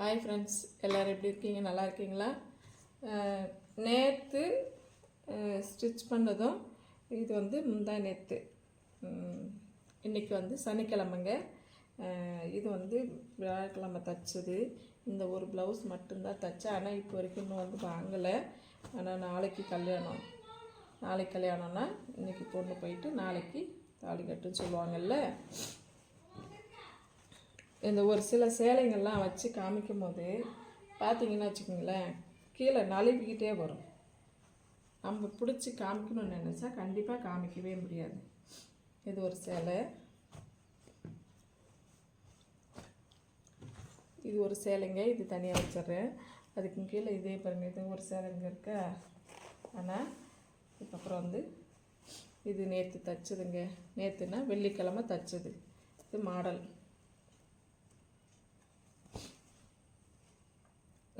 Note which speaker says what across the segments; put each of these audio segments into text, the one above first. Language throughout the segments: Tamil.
Speaker 1: ஹாய் ஃப்ரெண்ட்ஸ் எல்லோரும் எப்படி இருக்கீங்க நல்லா இருக்கீங்களா நேற்று ஸ்டிச் பண்ணதும் இது வந்து முந்தா நேற்று இன்றைக்கி வந்து சனிக்கிழமைங்க இது வந்து வியாழக்கிழமை தைச்சது இந்த ஒரு ப்ளவுஸ் மட்டும்தான் தைச்சேன் ஆனால் இப்போ வரைக்கும் இன்னும் வந்து வாங்கலை ஆனால் நாளைக்கு கல்யாணம் நாளைக்கு கல்யாணம்னா இன்றைக்கி பொண்ணு போயிட்டு நாளைக்கு தாலி கட்டுன்னு சொல்லுவாங்கல்ல இந்த ஒரு சில சேலைங்கள்லாம் வச்சு காமிக்கும் போது பார்த்தீங்கன்னா வச்சுக்கோங்களேன் கீழே நழுவிக்கிட்டே வரும் நம்ம பிடிச்சி காமிக்கணும்னு நினச்சா கண்டிப்பாக காமிக்கவே முடியாது இது ஒரு சேலை இது ஒரு சேலைங்க இது தனியாக வச்சிட்றேன் அதுக்கு கீழே இதே பாருங்கள் இது ஒரு சேலைங்க இருக்கா ஆனால் இதுக்கப்புறம் வந்து இது நேற்று தைச்சதுங்க நேற்றுனா வெள்ளிக்கிழமை தைச்சது இது மாடல்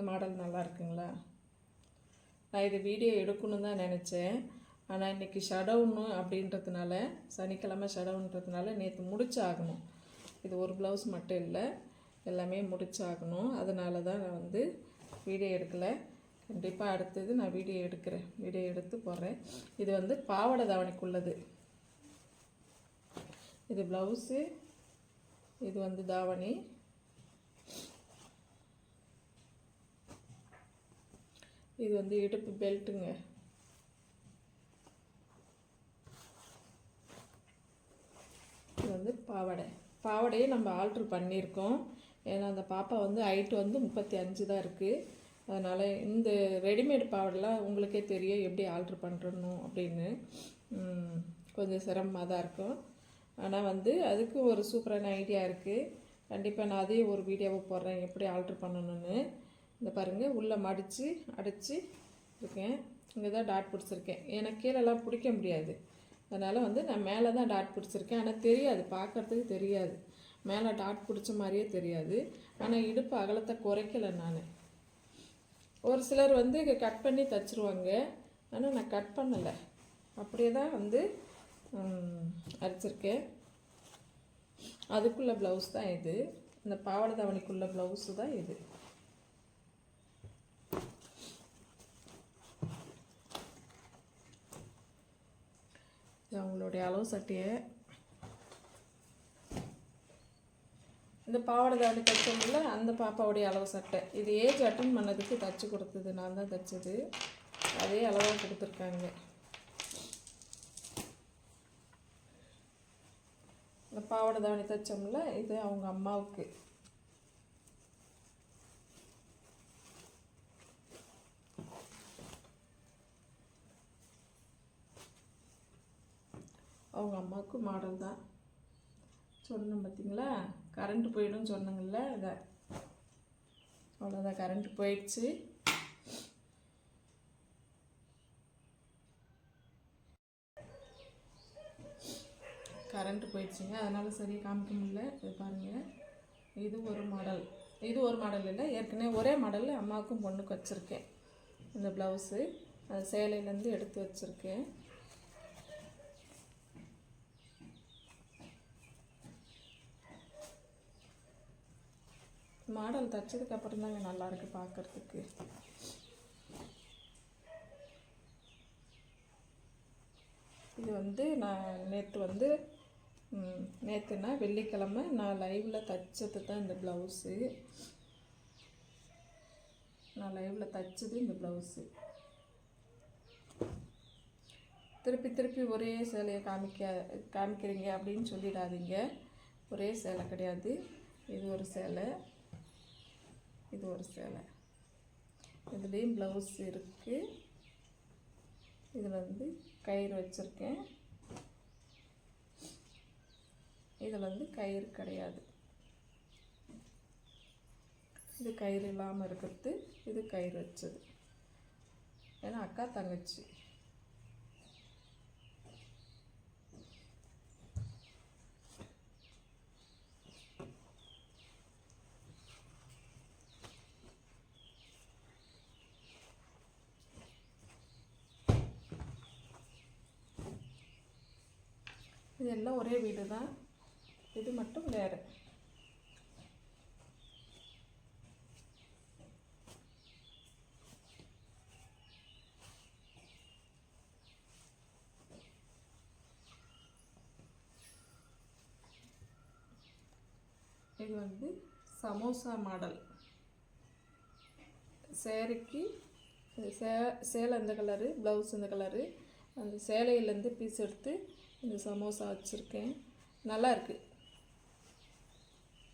Speaker 1: மாடல் நல்லா இருக்குங்களா நான் இது வீடியோ எடுக்கணும் தான் நினச்சேன் ஆனால் இன்றைக்கி ஷடவுன்னு அப்படின்றதுனால சனிக்கிழமை ஷடவுன்றதுனால நேற்று முடிச்சாகணும் இது ஒரு ப்ளவுஸ் மட்டும் இல்லை எல்லாமே முடிச்சாகணும் அதனால தான் நான் வந்து வீடியோ எடுக்கலை கண்டிப்பாக அடுத்தது நான் வீடியோ எடுக்கிறேன் வீடியோ எடுத்து போடுறேன் இது வந்து பாவடை தாவணிக்குள்ளது இது ப்ளவுஸு இது வந்து தாவணி இது வந்து இடுப்பு பெல்ட்டுங்க இது வந்து பாவாடை பாவாடையே நம்ம ஆல்ட்ரு பண்ணியிருக்கோம் ஏன்னா அந்த பாப்பா வந்து ஹைட்டு வந்து முப்பத்தி அஞ்சு தான் இருக்குது அதனால் இந்த ரெடிமேட் பாவாடைலாம் உங்களுக்கே தெரியும் எப்படி ஆல்ட்ரு பண்ணுறணும் அப்படின்னு கொஞ்சம் சிரமமாக தான் இருக்கும் ஆனால் வந்து அதுக்கு ஒரு சூப்பரான ஐடியா இருக்குது கண்டிப்பாக நான் அதே ஒரு வீடியோவை போடுறேன் எப்படி ஆல்ட்ரு பண்ணணும்னு இந்த பாருங்கள் உள்ளே மடித்து அடைச்சி இருக்கேன் இங்கே தான் டாட் பிடிச்சிருக்கேன் எனக்கு கீழெல்லாம் பிடிக்க முடியாது அதனால் வந்து நான் மேலே தான் டாட் பிடிச்சிருக்கேன் ஆனால் தெரியாது பார்க்குறதுக்கு தெரியாது மேலே டாட் பிடிச்ச மாதிரியே தெரியாது ஆனால் இடுப்பு அகலத்தை குறைக்கலை நான் ஒரு சிலர் வந்து கட் பண்ணி தச்சுருவாங்க ஆனால் நான் கட் பண்ணலை அப்படியே தான் வந்து அரைச்சிருக்கேன் அதுக்குள்ளே ப்ளவுஸ் தான் இது இந்த பாவாடை தாவணிக்குள்ளே ப்ளவுஸு தான் இது இது அவங்களுடைய அளவு சட்டையை இந்த பாவாடை தாடி தைச்சோம்ல அந்த பாப்பாவுடைய அளவு சட்டை இது ஏஜ் அட்டன் பண்ணதுக்கு தைச்சி கொடுத்தது நான் தான் தைச்சது அதே அளவாக கொடுத்துருக்காங்க இந்த பாவாடை தாடி தைச்சோம்ல இது அவங்க அம்மாவுக்கு அவங்க அம்மாவுக்கு மாடல் தான் சொன்னேன் பார்த்தீங்களா கரண்ட்டு போயிடும் சொன்னங்கள்ல அதை அவ்வளோதான் கரண்ட்டு போயிடுச்சு கரண்ட்டு போயிடுச்சுங்க அதனால் சரியாக காமிக்க முடியல இது பாருங்கள் இது ஒரு மாடல் இது ஒரு மாடல் இல்லை ஏற்கனவே ஒரே மாடலில் அம்மாவுக்கும் பொண்ணுக்கு வச்சுருக்கேன் இந்த ப்ளவுஸு அது சேலையிலேருந்து எடுத்து வச்சுருக்கேன் மாடல் தைச்சதுக்கு அப்புறம் தாங்க நல்லாயிருக்கு பார்க்கறதுக்கு இது வந்து நான் நேற்று வந்து நேற்றுனா வெள்ளிக்கிழமை நான் லைவில் தைச்சது தான் இந்த ப்ளவுஸு நான் லைவில் தைச்சது இந்த ப்ளவுஸு திருப்பி திருப்பி ஒரே சேலையை காமிக்க காமிக்கிறீங்க அப்படின்னு சொல்லிடாதீங்க ஒரே சேலை கிடையாது இது ஒரு சேலை இது ஒரு சேலை இதுலேயும் ப்ளவுஸ் இருக்குது இதில் வந்து கயிறு வச்சுருக்கேன் இதில் வந்து கயிறு கிடையாது இது கயிறு இல்லாமல் இருக்கிறது இது கயிறு வச்சது ஏன்னா அக்கா தங்கச்சி எல்லாம் ஒரே வீடு தான் இது மட்டும் வேறு இது வந்து சமோசா மாடல் சேரீக்கு சே சேலை இந்த கலரு ப்ளவுஸ் அந்த கலரு அந்த சேலையிலேருந்து பீஸ் எடுத்து இந்த சமோசா வச்சுருக்கேன் நல்லா இருக்குது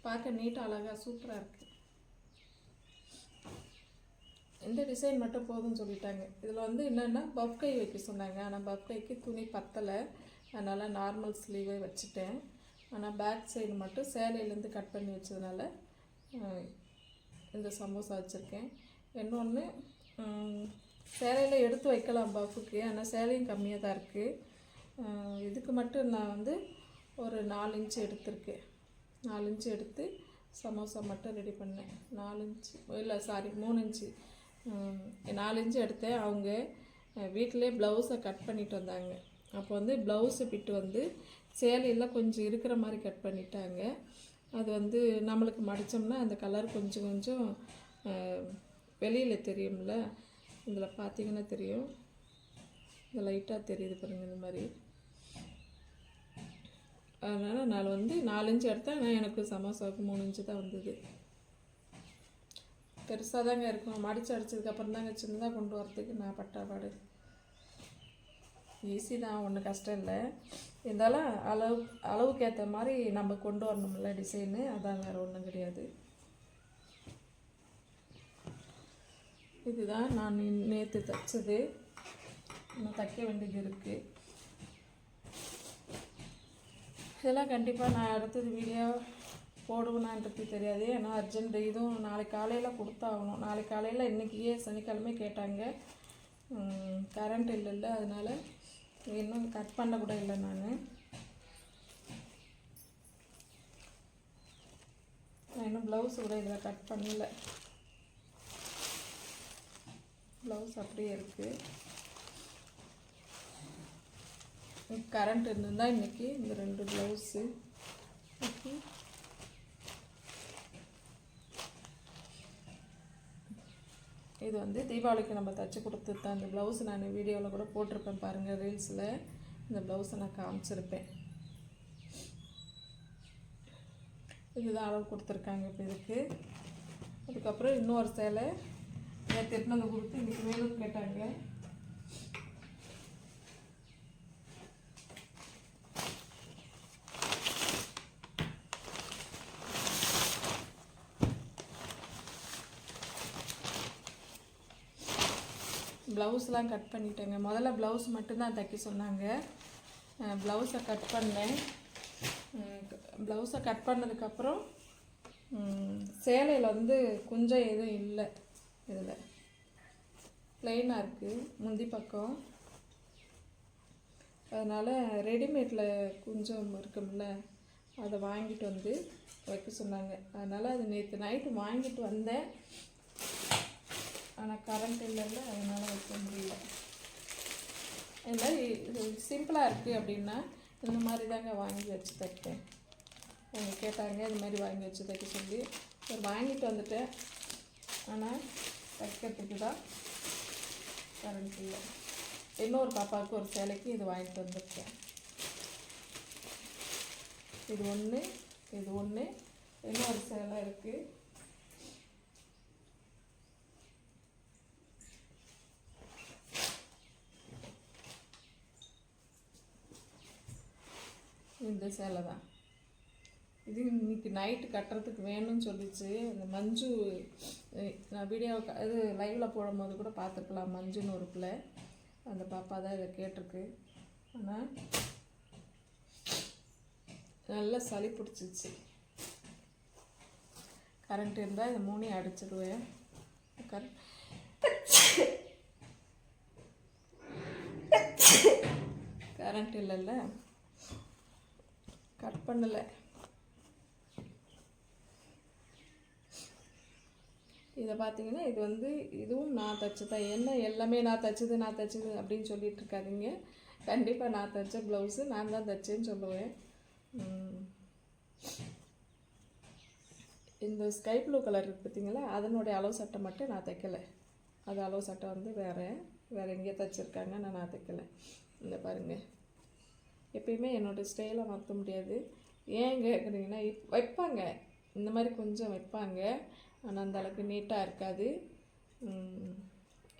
Speaker 1: பார்க்க நீட்டாக அழகாக சூப்பராக இருக்குது இந்த டிசைன் மட்டும் போதும்னு சொல்லிட்டாங்க இதில் வந்து என்னென்னா பஃப் கை வைக்க சொன்னாங்க ஆனால் பஃப் கைக்கு துணி பத்தலை அதனால் நார்மல் ஸ்லீவே வச்சுட்டேன் ஆனால் பேக் சைடு மட்டும் சேலையிலேருந்து கட் பண்ணி வச்சதுனால இந்த சமோசா வச்சுருக்கேன் இன்னொன்று சேலையில் எடுத்து வைக்கலாம் பஃப்புக்கு ஆனால் சேலையும் கம்மியாக தான் இருக்குது இதுக்கு மட்டும் நான் வந்து ஒரு நாலு இன்ச்சு எடுத்திருக்கேன் நாலு இன்ச்சு எடுத்து சமோசா மட்டும் ரெடி பண்ணேன் நாலு இன்ச்சு இல்லை சாரி மூணு இன்ச்சு நாலு இன்ச்சு எடுத்தேன் அவங்க வீட்டிலே ப்ளவுஸை கட் பண்ணிட்டு வந்தாங்க அப்போ வந்து ப்ளவுஸு பிட்டு வந்து சேலையில் கொஞ்சம் இருக்கிற மாதிரி கட் பண்ணிட்டாங்க அது வந்து நம்மளுக்கு மடித்தோம்னா அந்த கலர் கொஞ்சம் கொஞ்சம் வெளியில் தெரியும்ல இதில் பார்த்தீங்கன்னா தெரியும் இந்த லைட்டாக தெரியுது பாருங்கள் இந்த மாதிரி அதனால் நான் வந்து நாலஞ்சு எடுத்தேன் ஆனால் எனக்கு சமோசாவுக்கு மூணு இன்ச்சு தான் வந்தது பெருசாக தாங்க இருக்கும் மடித்து அடித்ததுக்கப்புறம் தாங்க சின்னதாக கொண்டு வரதுக்கு நான் பட்டாப்பாடு ஈஸி தான் ஒன்றும் கஷ்டம் இல்லை இருந்தாலும் அளவு அளவுக்கு ஏற்ற மாதிரி நம்ம கொண்டு வரணும்ல டிசைனு அதான் வேறு ஒன்றும் கிடையாது இதுதான் நான் நேற்று தைச்சது இன்னும் தைக்க வேண்டியது இருக்குது இதெல்லாம் கண்டிப்பாக நான் அடுத்தது வீடியோ போடுவேனான்றது தெரியாது ஏன்னா அர்ஜென்ட் இதுவும் நாளைக்கு காலையில் கொடுத்தாகணும் நாளைக்கு காலையில் இன்றைக்கியே சனிக்கிழமை கேட்டாங்க கரண்ட் இல்லைல்ல அதனால் இன்னும் கட் பண்ண கூட இல்லை நான் இன்னும் ப்ளவுஸ் கூட இதில் கட் பண்ணலை ப்ளவுஸ் அப்படியே இருக்குது கரண்ட் இருந்திருந்தால் இன்றைக்கி இந்த ரெண்டு ப்ளவுஸு இது வந்து தீபாவளிக்கு நம்ம தச்சு கொடுத்துருத்தேன் அந்த ப்ளவுஸ் நான் வீடியோவில் கூட போட்டிருப்பேன் பாருங்கள் ரீல்ஸில் இந்த ப்ளவுஸை நான் காமிச்சிருப்பேன் இதுதான் அளவு கொடுத்துருக்காங்க இப்போ இதுக்கு அதுக்கப்புறம் இன்னொரு சேலை நேற்று எடுத்துன்னு வந்து கொடுத்து இன்றைக்கி மேலும் கேட்டாங்க ப்ளவுஸ்லாம் கட் பண்ணிட்டேங்க முதல்ல ப்ளவுஸ் மட்டும்தான் தைக்க சொன்னாங்க ப்ளவுஸை கட் பண்ணேன் ப்ளவுஸை கட் பண்ணதுக்கப்புறம் சேலையில் வந்து கொஞ்சம் எதுவும் இல்லை இதில் ப்ளெயினாக இருக்குது முந்தி பக்கம் அதனால் ரெடிமேடில் கொஞ்சம் இருக்கும்ல அதை வாங்கிட்டு வந்து வைக்க சொன்னாங்க அதனால் அது நேற்று நைட்டு வாங்கிட்டு வந்தேன் ஆனால் கரண்ட் இல்லைல்ல அதனால் வைக்க முடியல இல்லை சிம்பிளாக இருக்குது அப்படின்னா இந்த மாதிரி தாங்க வாங்கி வச்சு தைப்பேன் அவங்க கேட்டாங்க இது மாதிரி வாங்கி வச்சு தைக்க சொல்லி ஒரு வாங்கிட்டு வந்துட்டேன் ஆனால் தைக்கிறதுக்கு தான் கரண்ட் இல்லை இன்னொரு பாப்பாவுக்கு ஒரு சேலைக்கு இது வாங்கிட்டு வந்துருக்கேன் இது ஒன்று இது ஒன்று இன்னொரு சேலை இருக்குது இந்த சேலை தான் இது இன்னைக்கு நைட்டு கட்டுறதுக்கு வேணும்னு சொல்லிச்சு இந்த மஞ்சு நான் வீடியோ இது லைவில் போடும்போது கூட பார்த்துருக்கலாம் மஞ்சுன்னு ஒரு பிள்ளை அந்த பாப்பா தான் இதை கேட்டிருக்கு ஆனால் நல்லா சளி பிடிச்சிச்சு கரண்ட் இருந்தால் இந்த மூணையும் அடிச்சிடுவேன் கரண்ட் கரண்ட் இல்லைல்ல கட் பண்ணலை இதை பார்த்தீங்கன்னா இது வந்து இதுவும் நான் தைச்சு தான் என்ன எல்லாமே நான் தைச்சது நான் தைச்சது அப்படின்னு சொல்லிட்டு இருக்காதிங்க கண்டிப்பாக நான் தைச்ச ப்ளவுஸு நான் தான் தைச்சேன்னு சொல்லுவேன் இந்த ஸ்கை ப்ளூ கலர் இருக்குது பார்த்தீங்களா அதனுடைய அளவு சட்டை மட்டும் நான் தைக்கலை அது அளவு சட்டை வந்து வேறு வேறு எங்கேயோ தைச்சிருக்காங்க நான் நான் தைக்கலை இந்த பாருங்கள் எப்பயுமே என்னோடய ஸ்டைலை மாற்ற முடியாது ஏங்க கேட்குறீங்கன்னா வைப்பாங்க இந்த மாதிரி கொஞ்சம் வைப்பாங்க ஆனால் அந்த அளவுக்கு நீட்டாக இருக்காது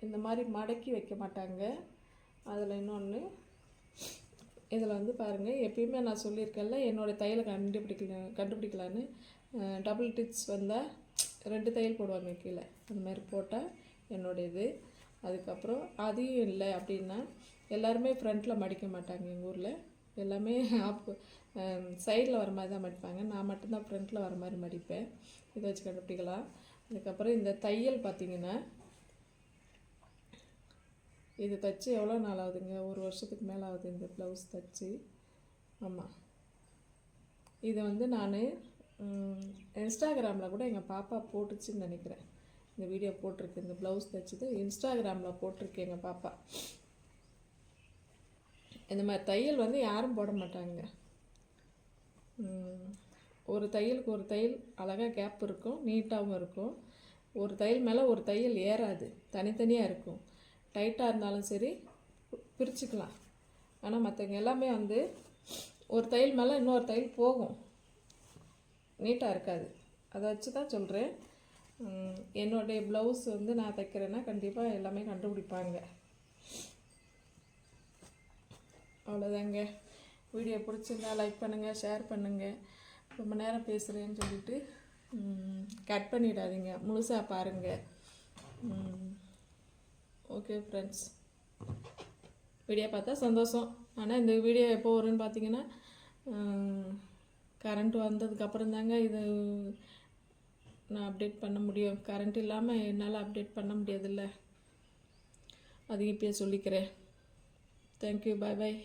Speaker 1: இந்த மாதிரி மடக்கி வைக்க மாட்டாங்க அதில் இன்னொன்று இதில் வந்து பாருங்கள் எப்பயுமே நான் சொல்லியிருக்கேன்ல என்னோடய தையலை கண்டுபிடிக்கல கண்டுபிடிக்கலான்னு டபுள் டிச் வந்தால் ரெண்டு தையல் போடுவாங்க கீழே அந்த மாதிரி போட்டால் என்னோடய இது அதுக்கப்புறம் அதையும் இல்லை அப்படின்னா எல்லாருமே ஃப்ரண்ட்டில் மடிக்க மாட்டாங்க எங்கள் ஊரில் எல்லாமே ஆப் சைடில் um, வர மாதிரி தான் மடிப்பாங்க நான் மட்டும்தான் ஃப்ரண்ட்டில் வர மாதிரி மடிப்பேன் இதை வச்சு கண்டுபிடிக்கலாம் அதுக்கப்புறம் இந்த தையல் பார்த்திங்கன்னா இது தைச்சி எவ்வளோ நாள் ஆகுதுங்க ஒரு வருஷத்துக்கு மேலே ஆகுது இந்த ப்ளவுஸ் தைச்சி ஆமாம் இதை வந்து நான் இன்ஸ்டாகிராமில் கூட எங்கள் பாப்பா போட்டுச்சுன்னு நினைக்கிறேன் இந்த வீடியோ போட்டிருக்கு இந்த ப்ளவுஸ் தைச்சது இன்ஸ்டாகிராமில் போட்டிருக்கு எங்கள் பாப்பா இந்த மாதிரி தையல் வந்து யாரும் போட மாட்டாங்க ஒரு தையலுக்கு ஒரு தையல் அழகாக கேப் இருக்கும் நீட்டாகவும் இருக்கும் ஒரு தையல் மேலே ஒரு தையல் ஏறாது தனித்தனியாக இருக்கும் டைட்டாக இருந்தாலும் சரி பிரிச்சுக்கலாம் ஆனால் மற்றவங்க எல்லாமே வந்து ஒரு தையல் மேலே இன்னொரு தையல் போகும் நீட்டாக இருக்காது அதை வச்சு தான் சொல்கிறேன் என்னுடைய ப்ளவுஸ் வந்து நான் தைக்கிறேன்னா கண்டிப்பாக எல்லாமே கண்டுபிடிப்பாங்க அவ்வளோதாங்க வீடியோ பிடிச்சிருந்தா லைக் பண்ணுங்கள் ஷேர் பண்ணுங்கள் ரொம்ப நேரம் பேசுகிறேன்னு சொல்லிட்டு கட் பண்ணிடாதீங்க முழுசாக பாருங்கள் ஓகே ஃப்ரெண்ட்ஸ் வீடியோ பார்த்தா சந்தோஷம் ஆனால் இந்த வீடியோ எப்போ வரும்னு பார்த்தீங்கன்னா கரண்ட் வந்ததுக்கப்புறம் தாங்க இது நான் அப்டேட் பண்ண முடியும் கரண்ட் இல்லாமல் என்னால் அப்டேட் பண்ண முடியாதுல்ல அது இப்பயே சொல்லிக்கிறேன் தேங்க்யூ பாய் பாய்